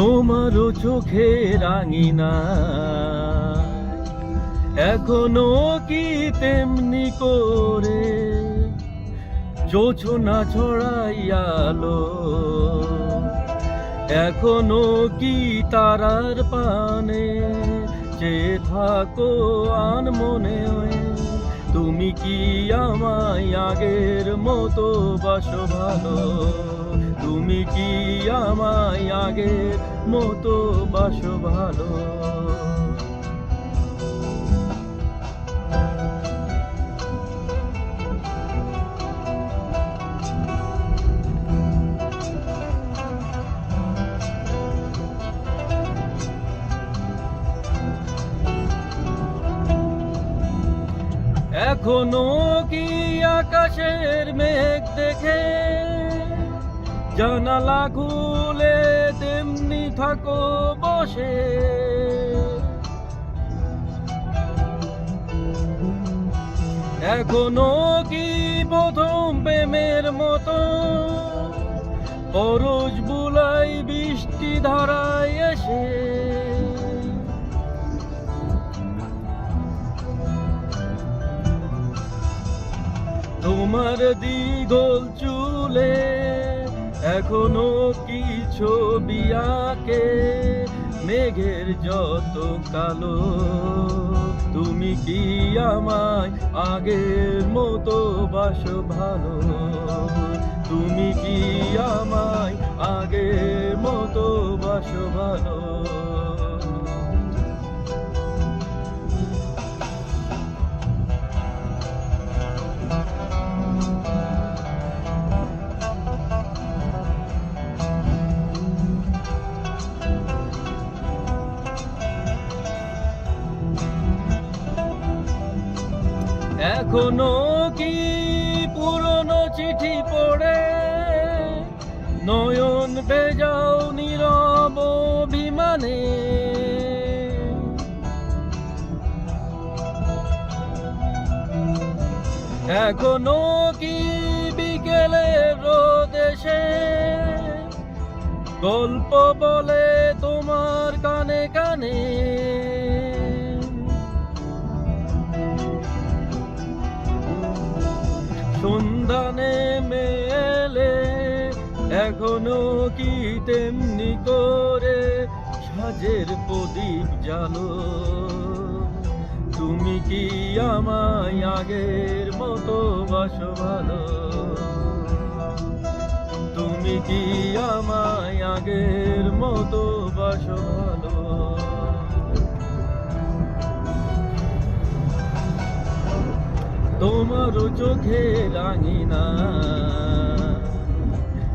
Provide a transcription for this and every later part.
তোমারও চোখে রাঙিনা। এখনও কি তেমনি করে জোছনা ছড়াইয়ালো এখনও কি তারার পানে যে থাকো আন মনে? তুমি কি আমায় আগের মতো বাসো ভালো? তুমি কি আমায় আগের মতো বাসো ভালো। এখনও কি আকাশের মেঘ দেখে? জানালা খুলে তেমনি থাকো, বসে। এখনও কি প্রথম প্রেমের মতো? পরশ বুলাই বৃষ্টি ধারায় এসে। তোমার দ্বিগল চুলে এখনও কি ছবি আঁকে? মেঘের যত কালো, তুমি কি আমায় আগের মতো বাস ভালো? তুমি কি আমায় আগের মতো বাস ভালো? এখনও কি পুরনো চিঠি পড়ে? নয়ন বেজাও নীরব অভিমানে। এখনও কি বিকেলে রোদেশে গল্প বলে তোমার কানে কানে। সন্ধানে মেলে, এখনও কি তেমনি করে সাজের প্রদীপ জালো তুমি কি আমায় আগের মতো বাসো ভালো তুমি কি আমায় আগের মতো বাসো ভালো তোমারও চোখে রাঙিনা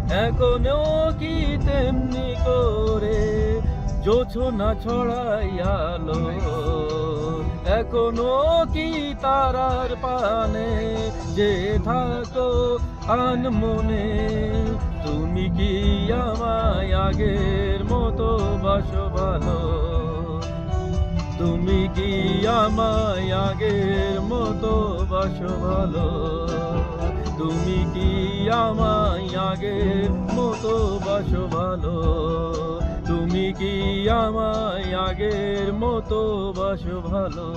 এখনও কি তেমনি করে জোছনা ছড়াইয়ালো এখনও কি তারার পানে যে থাকো আন মনে? তুমি কি আমায় আগের মতো বাসো ভালো? তুমি কি আমায় আগের মতো বাসো ভালো তুমি কি আমায় আগের মতো বাসো ভালো তুমি কি আমায় আগের মতো বাসো ভালো